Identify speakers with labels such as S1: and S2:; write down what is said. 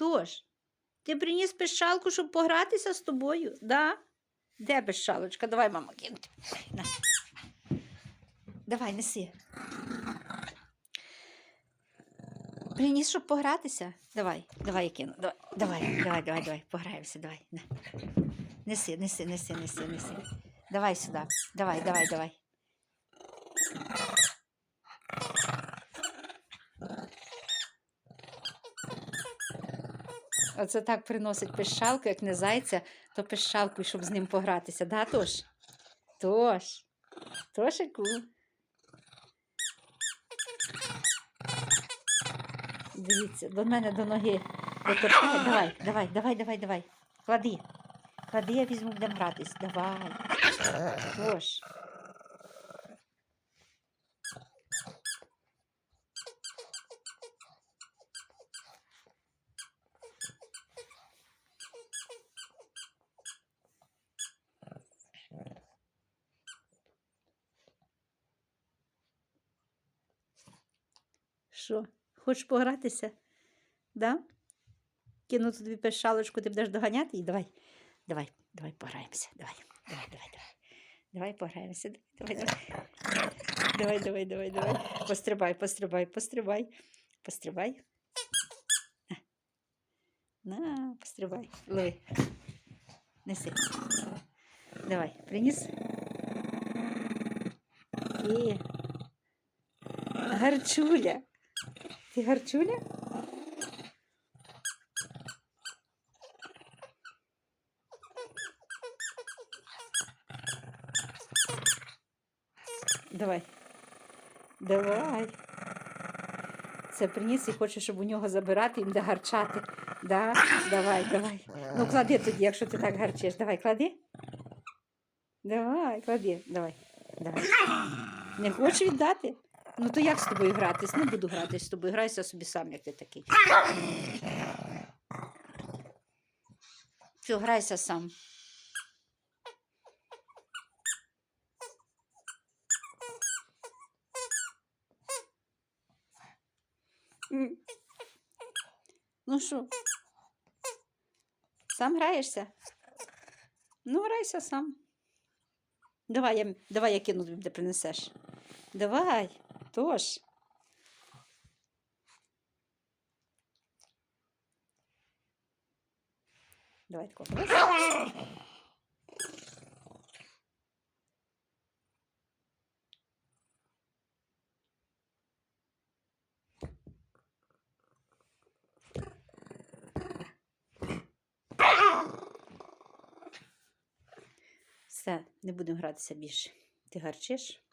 S1: Тож, ти приніс пищалку, щоб погратися з тобою? Да? Де пищалочка? Давай, мама, кинути. Давай, неси. Приніс, щоб погратися? Давай, давай я кину. Давай, давай, давай, давай, давай, пограємося, давай. Неси, неси, неси, неси, неси. Давай сюди. Давай, давай, давай. Оце так приносить пищалку, як не зайця, то пищалку, щоб з ним погратися. Да, Тош? Тош. Тошику. Дивіться, до мене до ноги доторкає. Давай, давай, давай, давай, давай. Клади. Клади, я візьму, будемо гратись. Давай. Тош. Що, хочеш погратися? Да? Кину тобі пешалочку, ти будеш доганяти її? Давай, давай, давай пограємося. Давай, давай, давай, давай. Давай пограємося. Давай, давай. Давай, давай, давай, давай. Пострибай, пострибай, пострибай. Пострибай. На, пострибай. Лови. Неси. Давай, приніс. І. Гарчуля. Ти гарчуля? Давай. Давай. Це приніс і хоче, щоб у нього забирати і буде гарчати. Да? Давай, давай. Ну, клади тоді, якщо ти так гарчиш. Давай, клади. Давай, клади. Давай. Давай. Не хочеш віддати? Ну то як з тобою гратись? Не буду гратись з тобою. Грайся собі сам, як ти такий. Все, грайся сам. Ну що? Сам граєшся? Ну, грайся сам. Давай я, давай я кину тобі, де принесеш. Давай, тож. Давай тако. Все, не будемо гратися більше. Ти гарчиш?